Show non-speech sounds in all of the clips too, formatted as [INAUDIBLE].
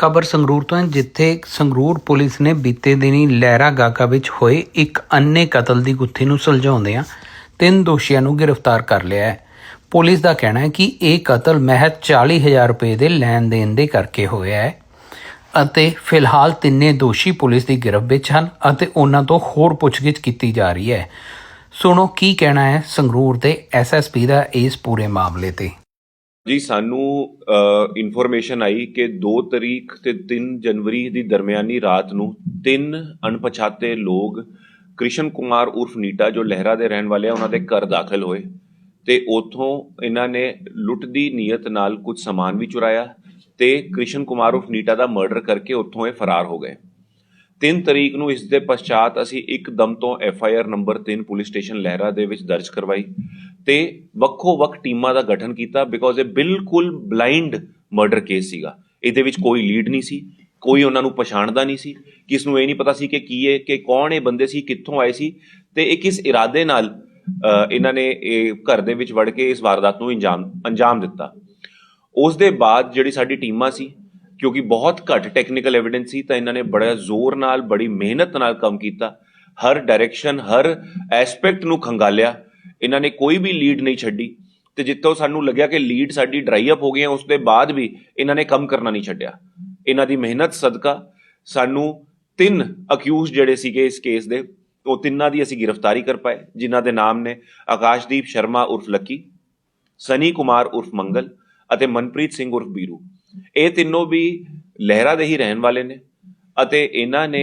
ਖਬਰ ਸੰਗਰੂਰ ਤੋਂ ਹੈ, ਜਿੱਥੇ ਸੰਗਰੂਰ ਪੁਲਿਸ ਨੇ ਬੀਤੇ ਦਿਨੀ ਲਹਿਰਾ ਗਾਗਾ ਵਿੱਚ ਹੋਏ ਇੱਕ ਅੰਨੇ ਕਤਲ ਦੀ ਗੁੱਥੀ ਨੂੰ ਸੁਲਝਾਉਂਦਿਆਂ ਤਿੰਨ ਦੋਸ਼ੀਆਂ ਨੂੰ ਗ੍ਰਿਫਤਾਰ ਕਰ ਲਿਆ ਹੈ। ਪੁਲਿਸ ਦਾ ਕਹਿਣਾ ਹੈ ਕਿ ਇਹ ਕਤਲ ਮਹਿਜ਼ 40000 ਰੁਪਏ ਦੇ ਲੈਣ ਦੇਣ ਦੇ ਕਰਕੇ ਹੋਇਆ ਹੈ ਅਤੇ ਫਿਲਹਾਲ ਤਿੰਨੇ ਦੋਸ਼ੀ ਪੁਲਿਸ ਦੀ ਗ੍ਰਿਫਤ ਵਿੱਚ ਹਨ ਅਤੇ ਉਹਨਾਂ ਤੋਂ ਹੋਰ ਪੁੱਛਗਿੱਛ ਕੀਤੀ ਜਾ ਰਹੀ ਹੈ। ਸੁਣੋ ਕੀ ਕਹਿਣਾ ਹੈ ਸੰਗਰੂਰ ਦੇ ਐਸਐਸਪੀ ਦਾ ਇਸ ਪੂਰੇ ਮਾਮਲੇ ਤੇ। ਜੀ, ਸਾਨੂੰ ਇਨਫੋਰਮੇਸ਼ਨ ਆਈ ਕਿ 2 ਤਰੀਕ ਤੇ 3 ਜਨਵਰੀ ਦੀ ਦਰਮਿਆਨੀ ਰਾਤ ਨੂੰ ਤਿੰਨ ਅਣਪਛਾਤੇ ਲੋਕ ਕ੍ਰਿਸ਼ਨ ਕੁਮਾਰ ਉਰਫ ਨੀਟਾ, ਜੋ ਲਹਿਰਾ ਦੇ ਰਹਿਣ ਵਾਲੇ ਆ, ਉਹਨਾਂ ਦੇ ਘਰ ਦਾਖਲ ਹੋਏ। ਤੇ ਉਥੋਂ ਇਹਨਾਂ ਨੇ ਲੁੱਟ ਦੀ ਨੀਅਤ ਨਾਲ ਕੁਝ ਸਮਾਨ ਵੀ ਚੁਰਾਇਆ ਤੇ ਕ੍ਰਿਸ਼ਨ ਕੁਮਾਰ ਉਰਫ ਨੀਟਾ ਦਾ ਮਰਡਰ ਕਰਕੇ ਉੱਥੋਂ ਇਹ ਫਰਾਰ ਹੋ ਗਏ। 3 ਤਰੀਕ ਨੂੰ ਇਸ ਦੇ ਪਛਾਤ ਅਸੀਂ ਇੱਕਦਮ ਤੋਂ F I R number 3 police station Lehra ਦੇ ਵਿੱਚ ਦਰਜ ਕਰਵਾਈ ਤੇ ਵੱਖੋ ਵੱਖ ਟੀਮਾਂ ਦਾ ਗਠਨ ਕੀਤਾ ਬਿਕੋਜ਼ ਇਹ ਬਿਲਕੁਲ ਬਲਾਈਂਡ ਮਰਡਰ ਕੇਸ ਸੀਗਾ। ਇਹਦੇ ਵਿੱਚ ਕੋਈ ਲੀਡ ਨਹੀਂ ਸੀ, ਕੋਈ ਉਹਨਾਂ ਨੂੰ ਪਛਾਣਦਾ ਨਹੀਂ ਸੀ। ਕਿਸ ਨੂੰ ਇਹ ਨਹੀਂ ਪਤਾ ਸੀ ਕਿ ਕੀ ਹੈ ਕਿ ਕੌਣ ਇਹ ਬੰਦੇ ਸੀ, ਕਿੱਥੋਂ ਆਏ ਸੀ। ਤੇ ਇਹ ਕਿਸ ਇਰਾਦੇ ਨਾਲ ਇਹਨਾਂ ਨੇ ਇਹ ਘਰ ਦੇ ਵਿੱਚ ਵੜ ਕੇ ਇਸ ਵਾਰਦਾਤ ਨੂੰ ਅੰਜਾਮ ਅੰਜਾਮ ਦਿੱਤਾ। ਉਸ ਦੇ ਬਾਅਦ ਜਿਹੜੀ ਸਾਡੀ ਟੀਮਾਂ ਸੀ ਕਿਉਂਕਿ ਬਹੁਤ ਘੱਟ ਟੈਕਨੀਕਲ ਐਵੀਡੈਂਸ ਸੀ, ਤਾਂ ਇਹਨਾਂ ਨੇ ਬੜਾ ਜ਼ੋਰ ਨਾਲ, ਬੜੀ ਮਿਹਨਤ ਨਾਲ ਕੰਮ ਕੀਤਾ। ਹਰ ਡਾਇਰੈਕਸ਼ਨ ਹਰ ਐਸਪੈਕਟ ਨੂੰ ਖੰਗਾਲਿਆ। ਇਹਨਾਂ ਨੇ ਕੋਈ ਵੀ ਲੀਡ ਨਹੀਂ ਛੱਡੀ। ਤੇ ਜਿੱਥੋਂ ਸਾਨੂੰ ਲੱਗਿਆ ਕਿ ਲੀਡ ਸਾਡੀ ਡਰਾਈ ਅਪ ਹੋ ਗਈ ਹੈ ਉਸ ਦੇ ਬਾਅਦ ਵੀ ਇਹਨਾਂ ਨੇ ਕੰਮ ਕਰਨਾ ਨਹੀਂ ਛੱਡਿਆ। ਇਹਨਾਂ ਦੀ ਮਿਹਨਤ, ਸਦਕਾ ਸਾਨੂੰ ਤਿੰਨ ਅਕਿਊਜ਼ ਜਿਹੜੇ ਸੀਗੇ ਇਸ ਕੇਸ ਦੇ, ਉਹ ਤਿੰਨਾਂ ਦੀ ਅਸੀਂ ਗ੍ਰਿਫਤਾਰੀ ਕਰ ਪਾਏ, ਜਿਨ੍ਹਾਂ ਦੇ ਨਾਮ ਨੇ ਆਕਾਸ਼ਦੀਪ ਸ਼ਰਮਾ ਉਰਫ ਲੱਕੀ, ਸਨੀ ਕੁਮਾਰ ਉਰਫ ਮੰਗਲ ਅਤੇ ਮਨਪ੍ਰੀਤ ਸਿੰਘ ਉਰਫ ਬੀਰੂ। ਇਹ ਤਿੰਨੋਂ ਵੀ ਲਹਿਰਾ ਦੇ ਹੀ ਰਹਿਣ ਵਾਲੇ ਨੇ ਅਤੇ ਇਹਨਾਂ ਨੇ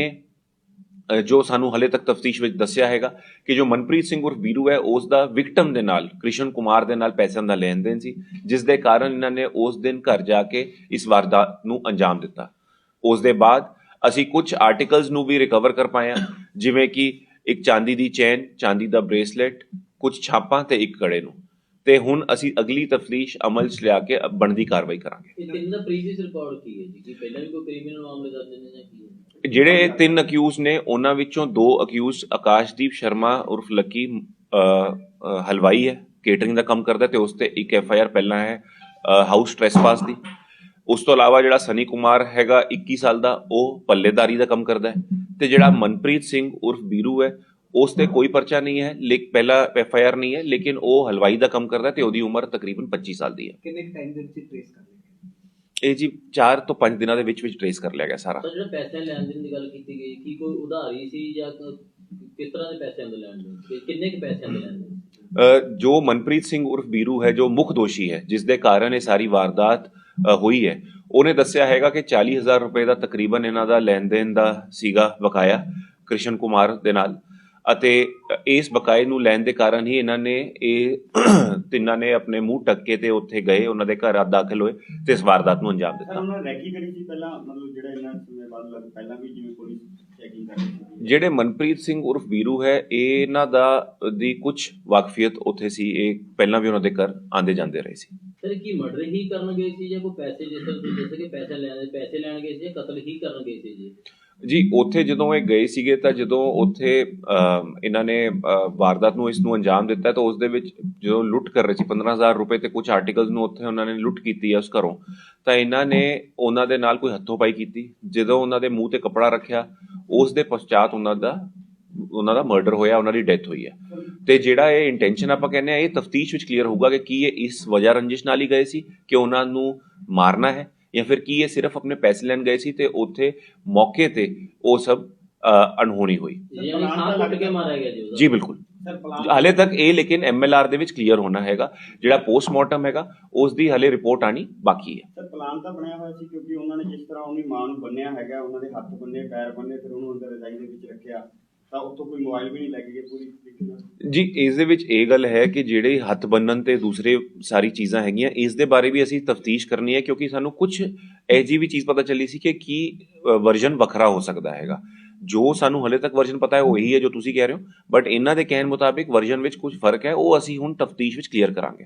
ਜੋ ਸਾਨੂੰ ਹਲੇ ਤੱਕ ਤਫਤੀਸ਼ ਵਿੱਚ ਦੱਸਿਆ ਹੈਗਾ ਕਿ ਜੋ ਮਨਪ੍ਰੀਤ ਸਿੰਘ ਉਰਫ ਬੀਰੂ ਹੈ, ਉਸ ਦਾ ਵਿਕਟਮ ਦੇ ਨਾਲ, ਕ੍ਰਿਸ਼ਨ ਕੁਮਾਰ ਦੇ ਨਾਲ ਪੈਸਿਆਂ ਦਾ ਲੈਣ ਦੇਣ ਸੀ, ਜਿਸ ਦੇ ਕਾਰਨ ਇਹਨਾਂ ਨੇ ਉਸ ਦਿਨ ਘਰ ਜਾ ਕੇ ਇਸ ਵਾਰਦਾਤ ਨੂੰ ਅੰਜਾਮ ਦਿੱਤਾ। ਉਸ ਦੇ ਬਾਅਦ ਅਸੀਂ ਕੁਝ ਆਰਟੀਕਲਸ ਨੂੰ ਵੀ ਰਿਕਵਰ ਕਰ ਪਾਏ ਹਾਂ, ਜਿਵੇਂ ਕਿ ਇੱਕ ਚਾਂਦੀ ਦੀ ਚੇਨ, ਚਾਂਦੀ ਦਾ ਬ੍ਰੇਸਲੇਟ ਕੁਝ ਛਾਪਾਂ ਤੇ ਇੱਕ ਕੜੇ ਨੂੰ। ਤੇ ਹੁਣ ਅਸੀਂ ਅਗਲੀ ਤਫਤੀਸ਼ ਅਮਲ 'ਚ ਲਿਆ ਕੇ ਬਣਦੀ ਕਾਰਵਾਈ ਕਰਾਂਗੇ। ਇਹ ਤਿੰਨ ਦਾ ਪ੍ਰੀਵੀਅਸ ਰਿਕਾਰਡ ਕੀ ਹੈ ਜੀ? ਕਿ ਪਹਿਲਾਂ ਵੀ ਕੋਈ ਕ੍ਰਿਮੀਨਲ ਮਾਮਲੇ ਦਰਜ ਨੇ ਜਾਂ ਕੀ ਹੈ? ਜਿਹੜੇ ਤਿੰਨ ਅਕਿਊਜ਼ ਨੇ ਉਹਨਾਂ ਵਿੱਚੋਂ ਦੋ ਅਕਿਊਜ਼ ਆਕਾਸ਼ਦੀਪ ਸ਼ਰਮਾ ਉਰਫ ਲੱਕੀ ਹਲਵਾਈ ਹੈ ਕੇਟਰਿੰਗ ਦਾ ਕੰਮ ਕਰਦਾ ਤੇ ਉਸ ਤੇ ਇੱਕ ਐਫ ਆਈ ਆਰ ਪਹਿਲਾਂ ਹੈ ਹਾਊਸ ਟ੍ਰੈਸਪਾਸ ਦੀ। ਉਸ ਤੋਂ ਇਲਾਵਾ ਜਿਹੜਾ ਸਨੀ ਕੁਮਾਰ ਹੈਗਾ 21 ਸਾਲ ਦਾ ਉਹ ਪੱਲੇਦਾਰੀ ਦਾ ਕੰਮ ਕਰਦਾ ਹੈ। ਤੇ ਜਿਹੜਾ ਮਨਪ੍ਰੀਤ ਸਿੰਘ ਉਰਫ ਬੀਰੂ ਹੈ ਉਸ ਤੇ ਕੋਈ ਪਰਚਾ ਨਹੀਂ ਹੈ ਲੇਕਿਨ ਪਹਿਲਾ ਐਫ ਆਈ ਆਰ ਨਹੀਂ ਹੈ ਲੇਕਿਨ ਉਹ ਹਲਵਾਈ ਦਾ ਕੰਮ ਕਰਦਾ ਤੇ ਉਹਦੀ ਉਮਰ ਤਕਰੀਬਨ 25 ਸਾਲ ਦੀ ਹੈ ਕਿੰਨੇ ਟਾਈਮ ਦੇ ਵਿੱਚ ਟ੍ਰੇਸ ਕਰ ਲਿਆ ਇਹ ਜੀ 4 ਤੋਂ 5 ਦਿਨਾਂ ਦੇ ਵਿੱਚ ਵਿੱਚ ਟ੍ਰੇਸ ਕਰ ਲਿਆ ਗਿਆ ਸਾਰਾ ਤਾਂ ਜਿਹੜਾ ਪੈਸੇ ਲੈਣ ਦੇਣ ਦੀ ਗੱਲ ਕੀਤੀ ਗਈ ਕੀ ਕੋਈ ਉਧਾਰੀ ਸੀ ਜਾਂ ਕਿਸ ਤਰ੍ਹਾਂ ਦੇ ਪੈਸਿਆਂ ਦੇ ਲੈਣ ਸੀ? ਕਿੰਨੇ ਕੁ ਪੈਸਿਆਂ ਦੇ ਲੈਣ? ਅ, ਜੋ ਮਨਪ੍ਰੀਤ ਸਿੰਘ ਉਰਫ ਬੀਰੂ ਹੈ ਜੋ ਮੁੱਖ ਦੋਸ਼ੀ ਹੈ ਜਿਸ ਦੇ ਕਾਰਨ ਇਹ ਸਾਰੀ ਵਾਰਦਾਤ ਹੋਈ ਹੈ ਉਹਨੇ ਦੱਸਿਆ ਹੈਗਾ ਕਿ 40000 ਰੁਪਏ ਦਾ ਤਕਰੀਬਨ ਇਹਨਾਂ ਦਾ ਲੈਣ ਦੇਣ ਦਾ ਸੀਗਾ ਬਕਾਇਆ ਕ੍ਰਿਸ਼ਨ ਕੁਮਾਰ ਦੇ ਨਾਲ ਅਤੇ ਇਸ ਬਕਾਏ ਨੂੰ ਲੈਣ ਦੇ ਕਾਰਨ ਹੀ ਇਹਨਾਂ ਨੇ ਇਹ [CLEARS THROAT] ਤਿੰਨਾਂ ਨੇ ਆਪਣੇ ਮੂੰਹ ਟੱਕ ਕੇ ਤੇ ਉੱਥੇ ਗਏ ਉਹਨਾਂ ਦੇ ਘਰ ਦਾਖਲ ਹੋਏ ਤੇ ਇਸ ਵਾਰਦਾਤ ਨੂੰ ਅੰਜਾਮ ਦਿੱਤਾ। ਉਹਨਾਂ ਨੇ ਰੈਕੀ ਕਰੀ ਸੀ ਪਹਿਲਾਂ ਮਤਲਬ ਜਿਹੜਾ ਇਹਨਾਂ ਸਮੇਂ ਬਾਅਦ ਲੱਗ ਪਹਿਲਾਂ ਵੀ ਜਿਵੇਂ ਪੁਲਿਸ ਚੈਕਿੰਗ ਕਰ ਰਹੀ ਸੀ। ਜਿਹੜੇ ਮਨਪ੍ਰੀਤ ਸਿੰਘ ਉਰਫ ਬੀਰੂ ਹੈ ਇਹ ਇਹਨਾਂ ਦਾ ਦੀ ਕੁਝ ਵਾਕਫੀਅਤ ਉੱਥੇ ਸੀ ਇਹ ਪਹਿਲਾਂ ਵੀ ਉਹਨਾਂ ਦੇ ਘਰ ਆਂਦੇ ਜਾਂਦੇ ਰਹੇ ਸੀ। ਸਰ ਕੀ ਮਰਡਰ ਹੀ ਕਰਨ ਗਏ ਸੀ ਜਾਂ ਕੋਈ ਪੈਸੇ ਜਿਸ ਤਰ੍ਹਾਂ ਤੁਸੀਂ ਕਿ ਪੈਸੇ ਲੈਣ ਪੈਸੇ ਲੈਣ ਗਏ ਸੀ ਜਾਂ ਕਤਲ ਹੀ ਕਰਨ ਗਏ ਸੀ ਜੀ? ਜੀ, ਉੱਥੇ ਜਦੋਂ ਇਹ ਗਏ ਸੀਗੇ ਤਾਂ ਜਦੋਂ ਉੱਥੇ ਇਹਨਾਂ ਨੇ ਵਾਰਦਾਤ ਨੂੰ ਇਸ ਨੂੰ ਅੰਜਾਮ ਦਿੱਤਾ ਤਾਂ ਉਸ ਦੇ ਵਿੱਚ ਜਦੋਂ ਲੁੱਟ ਕਰ ਰਹੇ ਸੀ 15000 ਰੁਪਏ ਤੇ ਕੁਝ ਆਰਟੀਕਲਸ ਨੂੰ ਉੱਥੇ ਉਹਨਾਂ ਨੇ ਲੁੱਟ ਕੀਤੀ ਹੈ ਉਸ ਘਰੋਂ, ਤਾਂ ਇਹਨਾਂ ਨੇ ਉਹਨਾਂ ਦੇ ਨਾਲ ਕੋਈ ਹੱਥੋਂ ਪਾਈ ਕੀਤੀ। ਜਦੋਂ ਉਹਨਾਂ ਦੇ ਮੂੰਹ ਤੇ ਕੱਪੜਾ ਰੱਖਿਆ ਉਸ ਦੇ ਪਛਾਤ ਉਹਨਾਂ ਦਾ ਉਹਨਾਂ ਦਾ ਮਰਡਰ ਹੋਇਆ, ਉਹਨਾਂ ਦੀ ਡੈਥ ਹੋਈ ਹੈ ਤੇ ਜਿਹੜਾ ਇਹ ਇੰਟੈਂਸ਼ਨ ਆਪਾਂ ਕਹਿੰਦੇ ਆ, ਇਹ ਤਫਤੀਸ਼ ਵਿੱਚ ਕਲੀਅਰ ਹੋਊਗਾ ਕਿ ਕੀ ਇਹ ਇਸ ਵਜ੍ਹਾ ਰੰਜਿਸ਼ ਨਾਲ ਹੀ ਗਏ ਸੀ ਕਿ ਉਹਨਾਂ ਨੂੰ ਮਾਰਨਾ ਹੈ। ਜਾਂ ਫਿਰ ਕੀ ਇਹ ਸਿਰਫ ਆਪਣੇ ਪੈਸੇ ਲੈਣ ਗਏ ਸੀ ਤੇ ਉੱਥੇ ਮੌਕੇ ਤੇ ਉਹ ਸਭ ਅਣਹੋਣੀ ਹੋਈ। ਜੀ ਯਾਨੀ ਸਾਹ ਕੁੱਟ ਕੇ ਮਾਰਿਆ ਗਿਆ ਜੀ ਉਹਦਾ ਜੀ ਬਿਲਕੁਲ। ਹਾਲੇ ਤੱਕ ਇਹ ਲੇਕਿਨ ਐਮਐਲਆਰ ਦੇ ਵਿੱਚ ਕਲੀਅਰ ਹੋਣਾ ਹੈਗਾ। ਜਿਹੜਾ ਪੋਸਟਮਾਰਟਮ ਹੈਗਾ ਉਸ ਦੀ ਹਲੇ ਰਿਪੋਰਟ ਆਣੀ ਬਾਕੀ ਹੈ। ਸਰ ਪਲਾਨ ਤਾਂ ਬਣਿਆ ਹੋਇਆ ਸੀ ਕਿਉਂਕਿ ਉਹਨਾਂ ਨੇ ਜਿਸ ਤਰ੍ਹਾਂ ਉਹਦੀ ਮਾਂ ਨੂੰ ਬੰਨਿਆ ਹੈਗਾ ਉਹਨਾਂ ਦੇ ਹੱਥ ਬੰਨੇ ਪੈਰ ਬੰਨੇ ਫਿਰ ਉਹਨੂੰ ਅੰਦਰ ਰਜਾਈ ਦੇ ਵਿੱਚ ਰੱਖਿਆ। ਤਾਂ ਉੱਥੋਂ ਕੋਈ ਮੋਬਾਈਲ ਵੀ ਨਹੀਂ ਲੈ ਕੇ ਗਏ ਪੂਰੀ ਤਰੀਕੇ ਨਾਲ। ਜੀ, ਇਸ ਦੇ ਵਿੱਚ ਇਹ ਗੱਲ ਹੈ ਕਿ ਜਿਹੜੇ ਹੱਥ ਬੰਨਣ ਤੇ ਦੂਸਰੇ ਸਾਰੀ ਚੀਜ਼ਾਂ ਹੈਗੀਆਂ, ਇਸ ਦੇ ਬਾਰੇ ਵੀ ਅਸੀਂ ਤਫਤੀਸ਼ ਕਰਨੀ ਹੈ ਕਿਉਂਕਿ ਸਾਨੂੰ ਕੁਝ ਇਹ ਵੀ ਚੀਜ਼ ਪਤਾ ਚੱਲੀ ਸੀ ਕਿ ਕੀ ਵਰਜ਼ਨ ਵੱਖਰਾ ਹੋ ਸਕਦਾ ਹੈਗਾ। ਜੋ ਸਾਨੂੰ ਹਲੇ ਤੱਕ ਵਰਜ਼ਨ ਪਤਾ ਹੈ, ਉਹ ਇਹੀ ਹੈ ਜੋ ਤੁਸੀਂ ਕਹਿ ਰਹੇ ਹੋ ਬਟ ਇਹਨਾਂ ਦੇ ਕਹਿਣ ਮੁਤਾਬਿਕ ਵਰਜ਼ਨ ਵਿੱਚ ਕੁਝ ਫ਼ਰਕ ਹੈ, ਉਹ ਅਸੀਂ ਹੁਣ ਤਫਤੀਸ਼ ਵਿੱਚ ਕਲੀਅਰ ਕਰਾਂਗੇ।